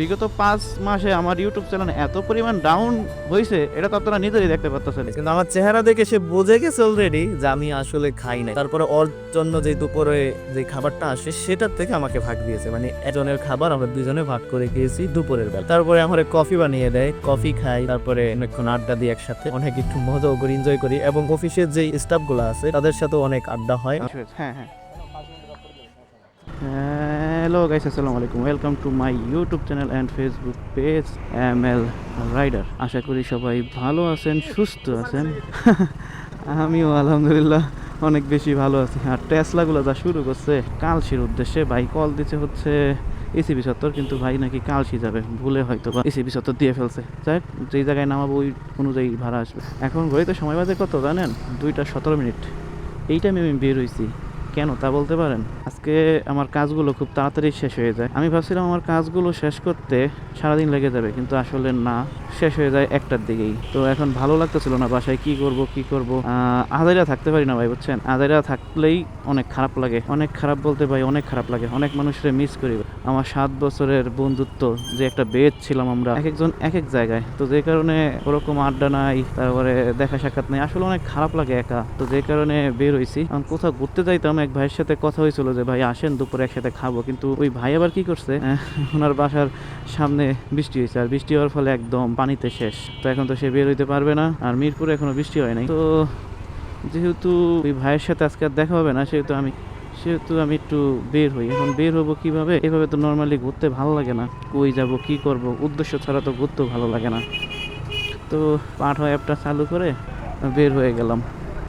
বিগত পাঁচ মাসে আমার ইউটিউব চ্যানেল এত পরিমাণ ডাউন হয়েছে এটা তো আপনারা নিজেরই দেখতে পাচ্ছেন কিন্তু আমার চেহারা দেখে সে বুঝে গেছে অলরেডি যে আমি আসলে খাই নাই। তারপরে ওর জন্য যে দুপুরে যে খাবারটা আসে সেটার থেকে আমাকে ভাগ দিয়েছে। মানে একজনের খাবার আমরা দুজনে ভাগ করে খেয়েছি দুপুরের বেলা। তারপরে আমার কফি বানিয়ে দেয় কফি খাই তারপরে অনেকক্ষণ আড্ডা দিই একসাথে। অনেক একটু মজাও করি এনজয় করি। এবং অফিসের যে স্টাফগুলো আছে তাদের সাথে অনেক আড্ডা হয়। হ্যাঁ হ্যাঁ। হ্যালো গাইস আসসালামু আলাইকুম welcome to my YouTube channel and Facebook page M L rider আশা করি সবাই ভালো আছেন, সুস্থ আছেন। আমিও আলহামদুলিল্লাহ অনেক বেশি ভালো আছি। আর টেসলাগুলো যা শুরু করছে কালসির উদ্দেশ্যে। ভাই কল দিতে হচ্ছে এসিবি সত্তর, কিন্তু ভাই নাকি কালসি যাবে। ভুলে হয়তো বা এসিবি সত্তর দিয়ে ফেলছে। যাই যেই জায়গায় নামাবো, ওই অনুযায়ী ভাড়া আসবে। এখন ঘড়িতে সময় বাজে কত জানেন? দুইটা সতেরো মিনিট। এই টাইমে আমি বের হয়েছি কেন তা বলতে পারেন? আজকে আমার কাজগুলো খুব তাড়াতাড়ি শেষ হয়ে যায়। আমি ভাবছিলাম আমার কাজগুলো শেষ করতে সারাদিন লেগে যাবে, কিন্তু আসলে না, শেষ হয়ে যায় একটার দিকেই। তো এখন ভালো লাগতেছিল না বাসায় কি করব কি করব? আদাইরা থাকতে পারি না ভাই, বুঝছেন? আদাইরা থাকলেই অনেক খারাপ লাগে। অনেক খারাপ বলতে ভাই, অনেক খারাপ লাগে। অনেক মানুষের মিস করি। আমার সাত বছরের বন্ধুত্ব, যে একটা বেদ ছিলাম আমরা এক একজন এক এক জায়গায়। তো যে কারণে ওরকম আড্ডা নাই, তারপরে দেখা সাক্ষাৎ নেই। আসলে অনেক খারাপ লাগে একা। তো যে কারণে বের হয়েছি কোথাও ঘুরতে যাইতাম এক ভাইয়ের সাথে কথা হয়েছিল যে ভাই আসেন দুপুরে একসাথে খাব। কিন্তু ওই ভাই আবার কি করছে? ওনার বাসার সামনে বৃষ্টি হয়েছে। আর বৃষ্টি হওয়ার ফলে একদম পানিতে শেষ। তো এখন তো সে বের হইতে পারবে না। আর মিরপুরে এখনও বৃষ্টি হয় নাই। তো যেহেতু ওই ভাইয়ের সাথে আজকে আর দেখা হবে না সেহেতু আমি সেহেতু আমি একটু বের হই। এখন বের হব কীভাবে? এভাবে তো নর্মালি ঘুরতে ভালো লাগে না। কই যাব কি করব? উদ্দেশ্য ছাড়া তো ঘুরতেও ভালো লাগে না। তো পাঠ অ্যাপটা চালু করে বের হয়ে গেলাম।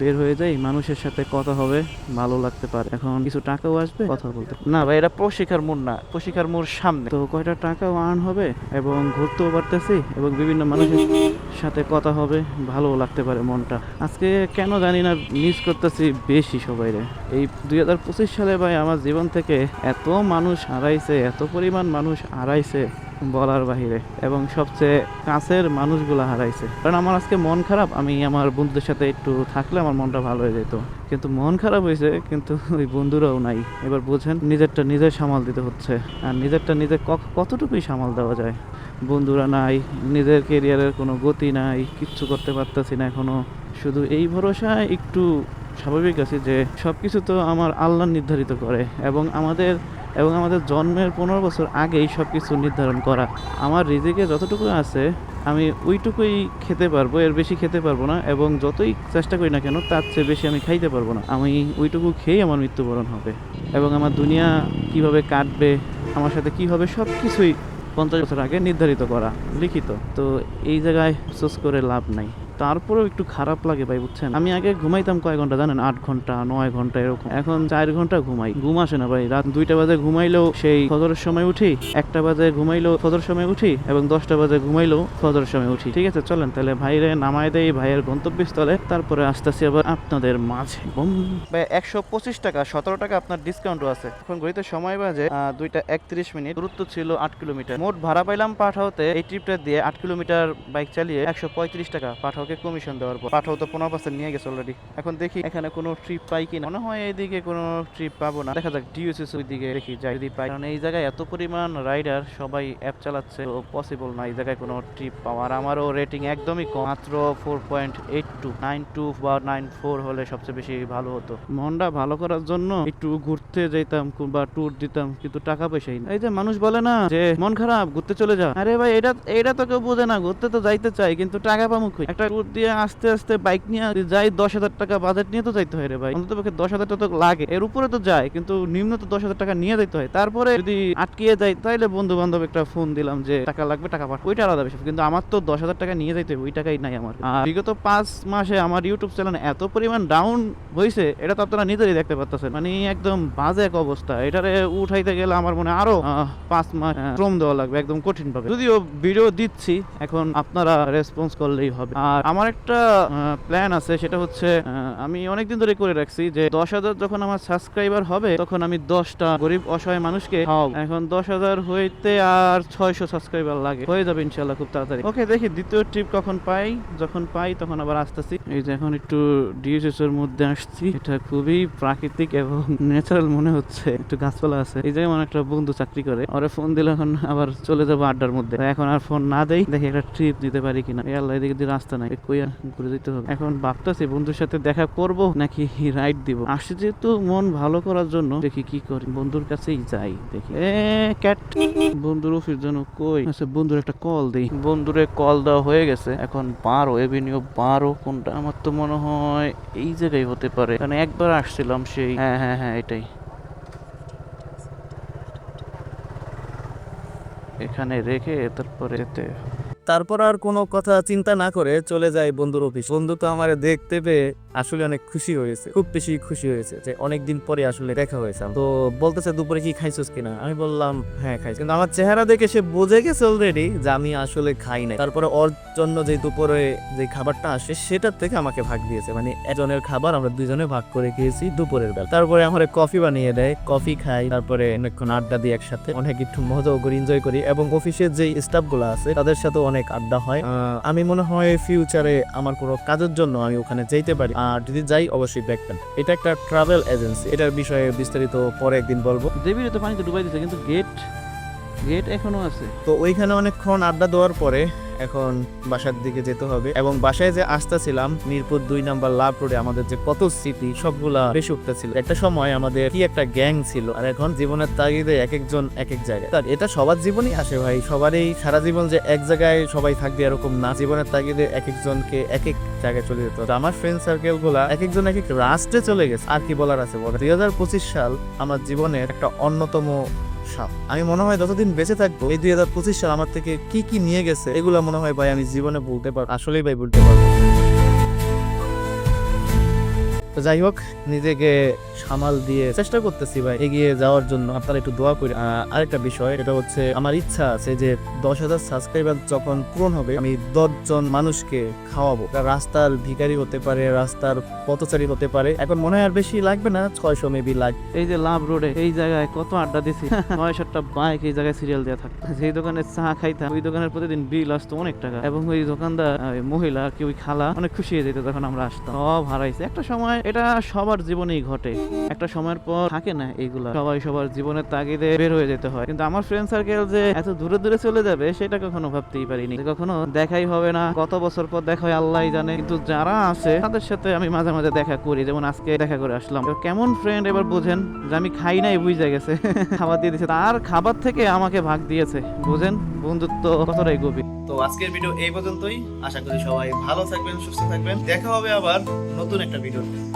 বের হয়ে যাই মানুষের সাথে কথা হবে ভালো লাগতে পারে। এখন কিছু টাকাও আসবে কথা বলতে না ভাই এটা প্রশিকার মোড় না প্রশিকার মোড় সামনে। তো কয়টা টাকাও আর্ন হবে এবং ঘুরতেও পারতেছি এবং বিভিন্ন মানুষের সাথে কথা হবে ভালো লাগতে পারে মনটা। আজকে কেন জানি না মিস করতেছি বেশি সবাইরে। এই দুই হাজার পঁচিশ সালে ভাই আমার জীবন থেকে এত মানুষ হারাইছে এত পরিমাণ মানুষ হারাইছে। বলার বাহিরে এবং সবচেয়ে কাছের মানুষগুলো হারাইছে। কারণ আমার আজকে মন খারাপ, আমি আমার বন্ধুদের সাথে একটু থাকলে আমার মনটা ভালো হয়ে যেত। কিন্তু মন খারাপ হয়েছে, কিন্তু ওই বন্ধুরাও নাই। এবার বোঝেন, নিজেরটা নিজে সামাল দিতে হচ্ছে। আর নিজেরটা নিজে ক- কতটুকুই সামাল দেওয়া যায়? বন্ধুরা নাই, নিজের কেরিয়ারের কোনো গতি নাই, কিচ্ছু করতে পারতেছি না এখনও। শুধু এই ভরসায় একটু স্বাভাবিক আছি যে সব কিছু তো আমার আল্লাহ নির্ধারিত করে এবং আমাদের এবং আমাদের জন্মের পনেরো বছর আগেই সব কিছু নির্ধারণ করা। আমার রিজিকে যতটুকু আছে, আমি ওইটুকুই খেতে পারব, এর বেশি খেতে পারব না এবং যতই চেষ্টা করি না কেন, তার চেয়ে বেশি আমি খাইতে পারব না। আমি ওইটুকু খেয়েই আমার মৃত্যুবরণ হবে। এবং আমার দুনিয়া কীভাবে কাটবে, আমার সাথে কি হবে সব কিছুই পঞ্চাশ বছর আগে নির্ধারিত করা, লিখিত। তো এই জায়গায় সোস করে লাভ নাই। তারপরেও একটু খারাপ লাগে ভাই, বুঝছেন? আমি আগে ঘুমাইতাম কয় ঘণ্টা জানেন? আট ঘণ্টা, নয় ঘণ্টা এরকম। এখন চার ঘণ্টা ঘুমাই। ঘুম আসে না ভাই। রাত দুইটা বাজে ঘুমাইলেও সেই ফজরের সময় উঠি, একটা বাজে ঘুমাইলেও ফজর সময় উঠি, এবং দশটা বাজে ঘুমাইলেও ফজর সময় উঠি। ঠিক আছে, চলেন, তাহলে ভাইরে নামায় দেয় ভাইয়ের গন্তব্যস্থলে। তারপরে আসতেছি আবার আপনাদের মাঝে। একশো পঁচিশ টাকা, সতেরো টাকা আপনার ডিসকাউন্টও আছে। এখন ঘড়িতে সময় বাজে দুইটা একত্রিশ মিনিট। দূরত্ব ছিল আট কিলোমিটার। মোট ভাড়া পাইলাম পাঠাওতে এই ট্রিপটা দিয়ে আট কিলোমিটার বাইক চালিয়ে একশো পঁয়ত্রিশ টাকা পাঠাওকে কমিশন দেওয়ার পর পাঠাও তো পনেরো পার্সেন্ট নিয়ে গেছে অলরেডি এখন দেখি এখানে কোনো ট্রিপ পাই কিনা। মনে হয় এইদিকে কোনো ট্রিপ পাবো না। দেখা যাক ডিউসিস ওই দিকে দেখি, যাই যদি পাই। কারণ এই জায়গায় এত পরিমাণ রাইডার সবাই অ্যাপ চালাচ্ছে, তো পসিবল না এই জায়গায় কোনো ট্রিপ পাওয়া। আর আমারও রেটিং একদমই কম। মাত্র four point eight two nine two বা নাইন ফোর হলে সবচেয়ে বেশি ভালো হতো। মনটা ভালো করার জন্য একটু ঘুরতে যেতাম বা ট্যুর দিতাম, কিন্তু টাকা পয়সাই না। এই যে মানুষ বলে না যে, মন খারাপ, ঘুরতে চলে যা। আরে ভাই, এটা এটা তো কেউ বোঝে না। ঘুরতে তো যাইতে চাই কিন্তু টাকা কই? একটা দিয়ে আস্তে আস্তে বাইক নিয়ে যাই, দশ হাজার টাকা বাজেট নিয়ে তো যাইতে হয় রে ভাই। অন্তত পক্ষে দশ হাজার টাকা তো লাগে। এর উপরে তো যায়, কিন্তু নিম্ন তো দশ হাজার টাকা নিয়ে যাইতে হয়। তারপরে যদি আটকিয়ে যাই, তাইলে বন্ধু বান্ধব একটা ফোন দিলাম যে, টাকা লাগবে, টাকা পাঠ ওইটা আলাদা বিষয়। কিন্তু আমার তো দশ হাজার টাকা নিয়ে যাইতে হবে ওই টাকাই নাই আমার। আর বিগত পাঁচ মাসে আমার ইউটিউব চ্যানেল এত পরিমাণ ডাউন হয়েছে এটা তো আপনারা নিজেরই দেখতে পাচ্ছেন মানে একদম বাজে এক অবস্থা। এটারে উঠাইতে গেলে আমার মনে আরও পাঁচ মাস শ্রম দেওয়া লাগবে, একদম কঠিন ভাবে যদিও ভিডিও দিচ্ছি, এখন আপনারা রেসপন্স করলেই হবে। আর আমার একটা প্ল্যান আছে সেটা হচ্ছে আমি অনেকদিন ধরে করে রাখছি যে দশ হাজার যখন আমার সাবস্ক্রাইবার হবে তখন আমি দশটা গরিব অসহায় মানুষকে খাওয়াবো এখন দশ হাজার হইতে আর ছয়শো সাবস্ক্রাইবার লাগে। হয়ে যাবে ইনশাল্লাহ খুব তাড়াতাড়ি। ওকে দেখি দ্বিতীয় ট্রিপ কখন পাই। যখন পাই তখন আবার আসতেছি। এই যে এখন একটু ডিএসএস এর মধ্যে আসছি। এটা খুবই প্রাকৃতিক এবং ন্যাচারাল মনে হচ্ছে। একটু গাছপালা আছে। এই জায়গায় আমার একটা বন্ধু চাকরি করে। ওরে ফোন দিলে এখন আবার চলে যাব আড্ডার মধ্যে। এখন আর ফোন না দেই। দেখি একটা ট্রিপ দিতে পারি কিনা। এই আল্লাহ এদিকে রাস্তা নাই। কই আর ঘুরে দিতে হবে? এখন ভাবতেছি বন্ধুর সাথে দেখা করব নাকি রাইড দিব? আসছি যেহেতু মন ভালো করার জন্য, দেখি কি করি। বন্ধুর কাছেই যাই, দেখি। ক্যাট। বন্ধুর অফিস জন্য কই? আচ্ছা বন্ধুর একটা কল দেই। বন্ধুরে কল দেওয়া হয়ে গেছে। এখন বারো এভিনিউ বারো, কোনটা? আমার তো মনে হয় এই জায়গায় হতে পারে। কারণ একবার আসছিলাম সেই হ্যাঁ হ্যাঁ হ্যাঁ এটাই। এখানে রেখে তারপরে যেতে তারপর আর কোনো কথা চিন্তা না করে চলে যায় বন্ধুর অফিস। বন্ধু তো আমার দেখতে পেয়ে আসলে অনেক খুশি হয়েছে। খুব বেশি খুশি হয়েছে যে অনেকদিন পরে আসলে দেখা হয়েছে। তো বলতেছে, দুপুরে কি খাইছস কিনা? আমি বললাম হ্যাঁ খাইছি। কিন্তু আমার চেহারা দেখে সে বুঝে গেছে অলরেডি যে আমি আসলে খাই নাই। তারপরে ওর জন্য যে দুপুরে যে খাবারটা আসে, সেটার থেকে আমাকে ভাগ দিয়েছে। মানে একজনের খাবার আমরা দুজনে ভাগ করে খেয়েছি দুপুরের বেলা। তারপরে আমার কফি বানিয়ে দেয়। কফি খাই, তারপরে অনেকক্ষণ আড্ডা দিই একসাথে। অনেক একটু মজাও করি এনজয় করি। এবং অফিসের যে স্টাফগুলো আছে, তাদের সাথে অনেক আড্ডা হয়। আহ, আমি মনে হয় ফিউচারে আমার কোনো কাজের জন্য আমি ওখানে যেতে পারি। আর যদি যাই অবশ্যই দেখবেন এটা একটা ট্রাভেল এজেন্সি এটার বিষয়ে বিস্তারিত পরে একদিন বলব। দেবীর তো পানিতে ডুবাই দিতে কিন্তু গেট গেট এখনও আছে। তো ওইখানে অনেকক্ষণ আড্ডা দেওয়ার পরে এখন বাসার দিকে যেতে হবে এবং বাসায় যে আসতেছিলাম, মিরপুর দুই নাম্বার লাভ রোডে আমাদের যে কত স্মৃতি, সবগুলা বেশি উঠতেছিল একটা সময় আমাদের কি একটা গ্যাং ছিল আর এখন জীবনের তাগিদে এক একজন এক এক জায়গায়। তার এটা সবার জীবনই আসে ভাই, সবারই সারা জীবন যে এক জায়গায় সবাই থাকবে এরকম না, জীবনের তাগিদে এক একজনকে এক এক জায়গায় চলে যেত আমার ফ্রেন্ড সার্কেলগুলা এক একজন এক এক রাষ্ট্রে চলে গেছে। আর কি বলার আছে বলে? দুই হাজার পঁচিশ সাল আমার জীবনের একটা অন্যতম আমি মনে হয় যতদিন বেঁচে থাকব, এই দুই হাজার পঁচিশ সাল আমার থেকে কি কি নিয়ে গেছে, এগুলো মনে হয় ভাই আমি জীবনে বলতে পারব আসলেই ভাই বলতে পারব। তো যাই হোক নিজেকে সামাল দিয়ে চেষ্টা করতেছি ভাই এগিয়ে যাওয়ার জন্য। আপনারা একটু দোয়া করি। আরেকটা বিষয় এটা হচ্ছে আমার ইচ্ছা আছে যে দশ হাজার সাবস্ক্রাইবার যখন পূরণ হবে আমি দশজন মানুষকে খাওয়াবো। রাস্তার ভিখারি হতে পারে রাস্তার পথচারী হতে পারে। এখন মনে হয় আর বেশি লাগবে না ছয়শো মেবি লাগবে। এই যে লাভ রোডে এই জায়গায় কত আড্ডা দিছি। নয় সাতটা বাইক এই জায়গায় সিরিয়াল দেওয়া থাকতো যেই দোকানে চা খাইতাম ওই দোকানের প্রতিদিন বিল আসতো অনেক টাকা। এবং ওই দোকানদার মহিলা কি ওই খালা অনেক খুশি হয়ে যেত যখন আমরা আসতাম। সব হারাইছে। একটা সময় এটা সবার জীবনেই ঘটে। একটা সময়ের পর থাকে না এইগুলা সবাই সবার জীবনের তাগিদে বের হয়ে যেতে হয়। কিন্তু আমার ফ্রেন্ড সার্কেল যে এত দূরে দূরে চলে যাবে, সেটা কখনো ভাবতেই পারিনি। কখনো দেখাই হবে না। কত বছর পর দেখা হয়, আল্লাহ জানে। কিন্তু যারা আছে, তাদের সাথে আমি মাঝে মাঝে দেখা করি। যেমন আজকে দেখা করে আসলাম। কেমন ফ্রেন্ড এবার বোঝেন? যে আমি খাই নাই, বুঝে গেছে। খাবার দিয়ে দিয়েছে। তার খাবার থেকে আমাকে ভাগ দিয়েছে। বুঝেন? বন্ধুত্ব কতটাই গভীর। তো আজকের ভিডিও এই পর্যন্তই। আশা করি সবাই ভালো থাকবেন, সুস্থ থাকবেন। দেখা হবে আবার নতুন একটা ভিডিওতে